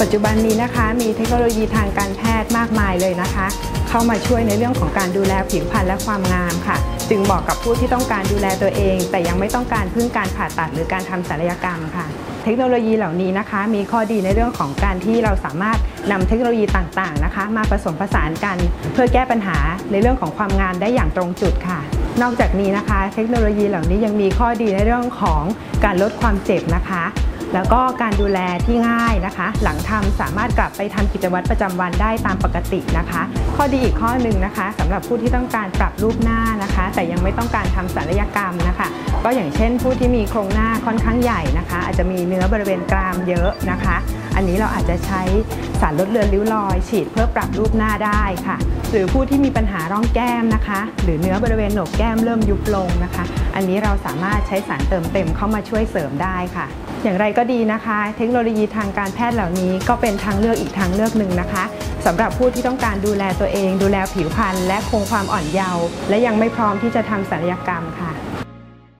ปัจจุบันนี้นะคะ มีเทคโนโลยีทางการแพทย์มากมายเลยนะคะ เข้ามาช่วยในเรื่องของการดูแลผิวพรรณและความงามค่ะ จึงเหมาะกับผู้ที่ต้องการดูแลตัวเอง แต่ยังไม่ต้องการพึ่งการผ่าตัดหรือการทำศัลยกรรมค่ะ เทคโนโลยีเหล่านี้นะคะ มีข้อดีในเรื่องของการที่เราสามารถนำเทคโนโลยีต่างๆนะคะ มาผสมผสานกัน เพื่อแก้ปัญหาในเรื่องของความงามได้อย่างตรงจุดค่ะนอกจากนี้นะคะ เทคโนโลยีเหล่านี้ยังมีข้อดีในเรื่องของการลดความเจ็บนะคะ แล้วก็การดูแลที่ง่ายนะคะ หลังทำสามารถกลับไปทำกิจวัตรประจำวันได้ตามปกตินะคะ ข้อดีอีกข้อหนึ่งนะคะสำหรับผู้ที่ต้องการปรับรูปหน้านะคะ แต่ยังไม่ต้องการทำศัลยกรรมนะคะ ก็อย่างเช่นผู้ที่มีโครงหน้าค่อนข้างใหญ่นะคะ อาจจะมีเนื้อบริเวณกรามเยอะนะคะ อันนี้เราอาจจะใช้สารลดเลือนริ้วรอย ฉีดเพื่อปรับรูปหน้าได้ค่ะ หรือผู้ที่มีปัญหาร่องแก้มนะคะ หรือเนื้อบริเวณโหนกแก้มเริ่มยุบลงนะคะ อันนี้เราสามารถใช้สารเติมเต็มเข้ามาช่วยเสริมได้ค่ะ อย่างไรก็ดีนะคะ เทคโนโลยีทางการแพทย์เหล่านี้ก็เป็นทางเลือกอีกทางเลือกหนึ่งนะคะสำหรับผู้ที่ต้องการดูแลตัวเอง ดูแลผิวพรรณและคงความอ่อนเยาว์และยังไม่พร้อมที่จะทำศัลยกรรมค่ะ